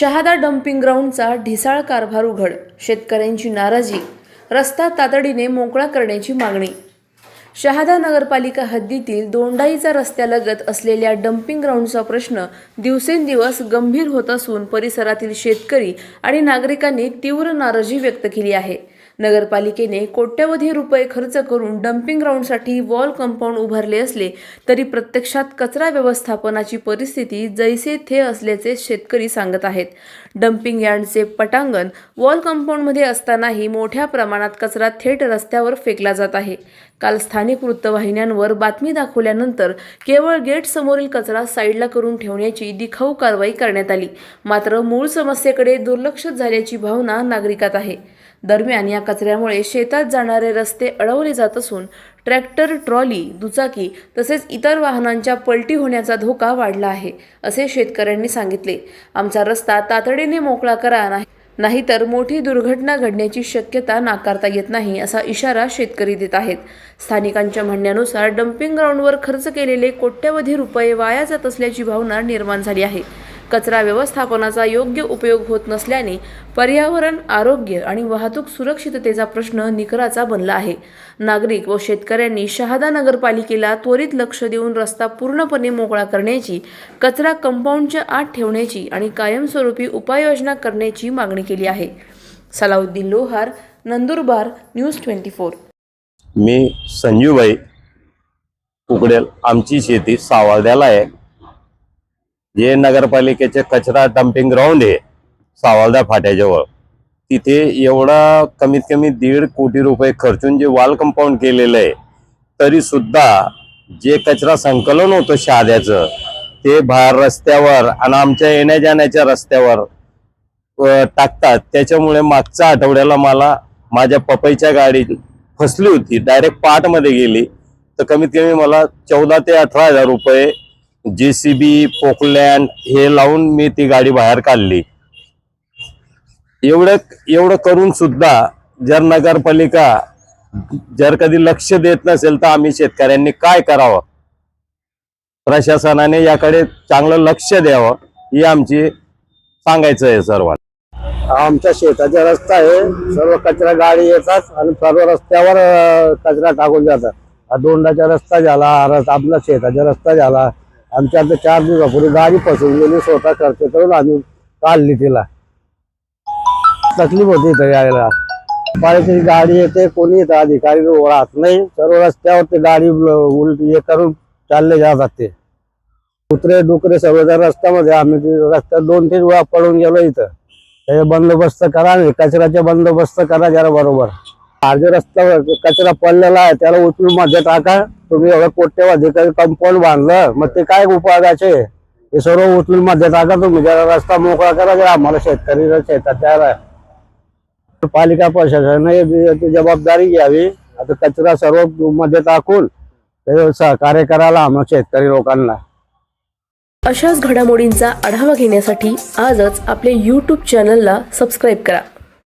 Shahada dumping ग्राउंडचा ढिसाळ कारभार उघड. शेतकऱ्यांची नाराजी रस्ता तातडीने मोकळा करण्याची मागणी. शहादा नगरपालिका हद्दीतील दोंडाईचा रस्त्यालगत असलेल्या डम्पिंग ग्राउंडचा प्रश्न दिवसेंदिवस गंभीर होत असून परिसरातील शेतकरी आणि नागरिकांनी तीव्र नाराजी व्यक्त केली आहे. नगरपालिकेने कोट्यवधी रुपये खर्च करून डम्पिंग ग्राउंडसाठी वॉल कंपाऊंड उभारले असले तरी प्रत्यक्षात कचरा व्यवस्थापनाची परिस्थिती जैसे थे असल्याचे शेतकरी सांगत आहेत. डम्पिंग यार्डचे पटांगण वॉल कंपाऊंडमध्ये असतानाही मोठ्या प्रमाणात कचरा थेट रस्त्यावर फेकला जात आहे. काल स्थानिक वृत्तवाहिन्यांवर बातमी दाखवल्यानंतर केवळ गेट समोरील कचरा साईडला करून ठेवण्याची दिखाऊ कारवाई करण्यात आली. मात्र मूळ समस्येकडे दुर्लक्षित झाल्याची भावना नागरिकात आहे. दरम्यान या कचऱ्यामुळे शेतात जाणारे रस्ते अडवले जात असून ट्रॅक्टर ट्रॉली दुचाकी तसेच इतर वाहनांच्या पलटी होण्याचा धोका वाढला आहे असे शेतकऱ्यांनी सांगितले. आमचा रस्ता तातडीने मोकळा करा नाही नाहीतर मोठी दुर्घटना घडण्याची शक्यता नाकारता येत नाही असा इशारा शेतकरी देत आहेत. स्थानिकांच्या म्हणण्यानुसार डम्पिंग ग्राउंडवर खर्च केलेले कोट्यवधी रुपये वाया जात असल्याची भावना निर्माण झाली आहे. कचरा व्यवस्थापनाचा योग्य उपयोग होत नसल्याने पर्यावरण आरोग्य आणि वाहतूक सुरक्षिततेचा प्रश्न निकराचा बनला आहे. नागरिक व शेतकऱ्यांनी शहादा नगरपालिकेला त्वरित लक्ष देऊन रस्ता पूर्णपणे मोकळा करण्याची कचरा कंपाऊंडच्या आत ठेवण्याची आणि कायमस्वरूपी उपाययोजना करण्याची मागणी केली आहे. Salauddin Lohar Nandurbar news twenty four. मी संजूबाई उकडेल आमची शेती सावळद्याला आहे. जे नगरपालिकेचे कचरा डम्पिंग ग्राउंड आहे सावळद्या फाट्याजवळ तिथे एवढा कमीत कमी दीड कोटी रुपये खर्चून जे वॉल कंपाऊंड केलेलं आहे तरी सुद्धा जे कचरा संकलन होतं शहाद्याचं ते बाहेर रस्त्यावर आणि आमच्या येण्या जाण्याच्या रस्त्यावर टाकतात. त्याच्यामुळे मागच्या आठवड्याला मला माझ्या पपईच्या गाडी फसली होती. डायरेक्ट पार्टमध्ये गेली. तर कमीत कमी मला चौदा ते अठरा हजार रुपये जे सी बी पोकलँड हे लावून मी ती गाडी बाहेर काढली. एवढं एवढं करून सुद्धा जर नगरपालिका जर कधी लक्ष देत नसेल तर आम्ही शेतकऱ्यांनी काय करावं? प्रशासनाने याकडे चांगलं लक्ष द्यावं ही आमची सांगायचं आहे सर्वांना. आमच्या शेताचा रस्ता आहे सर्व कचरा गाडी येतात आणि सर्व रस्त्यावर कचरा टाकून जातात. हा दोंडाचा रस्ता झाला आपला शेताचा रस्ता झाला. आमच्या आता चार दिवसापूर्वी गाडी फसवून स्वतः खर्च करून आम्ही काढली तिला. तकलीफ होती इथं यायला. पाण्याची गाडी येते कोणी येतं अधिकारी राहत नाही. सर्व रस्त्यावर ते गाडी उलटी हे करून चालले जातात ते. कुत्रे डुकरे सगळे जर रस्त्यामध्ये आम्ही रस्त्यात दोन तीन वेळा पडून गेलो इथं. त्याचा बंदोबस्त करा आणि कचऱ्याचा बंदोबस्त करा जरा बरोबर. अर्ध्या रस्त्यावर कचरा पडलेला आहे त्याला उचलून मध्ये टाका. तुम्ही एवढं कोट्यवधी कंपाऊंड बांधलं मग ते काय उपयोगाचे? हे सर्व उचलून मध्ये टाका तुम्ही. जरा रस्ता मोकळा करा जरा आम्हाला शेतकरी शेतात द्यायला पालिका प्रशासनाने जबाबदारी घ्यावी. आता कचरा सर्वमध्ये टाकून सहकार्य करायला आम्हाला शेतकरी लोकांना. अशाच घडामोडींचा आढावा घेण्यासाठी आजच आपले यूट्यूब चॅनलला सबस्क्राईब करा.